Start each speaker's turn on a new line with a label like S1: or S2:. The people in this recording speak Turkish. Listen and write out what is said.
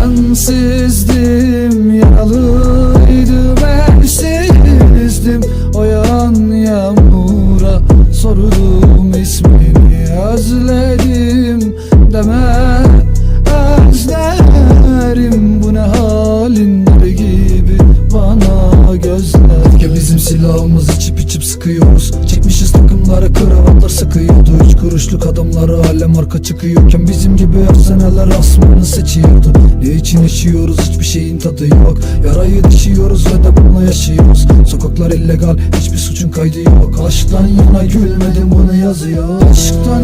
S1: Sensizdim yaralıydım elsizdim O yan yağmura sordum ismini özledim deme. Özlerim bu ne halin gibi bana gözler. Ya bizim silahımız içip içip sıkıyoruz. Çekmişiz takımlara kravatlar sıkıyordu Üç kuruşluk adamlara alem marka çıkıyorken Bizim gibi efsaneler asmanı seçiyordu. Ne için yaşıyoruz hiçbir şeyin tadı yok. Yarayı dişiyoruz ve de bununla yaşıyoruz. Sokaklar illegal hiçbir suçun kaydı yok. Aşktan yana gülmedim bunu yazıyor? Aşktan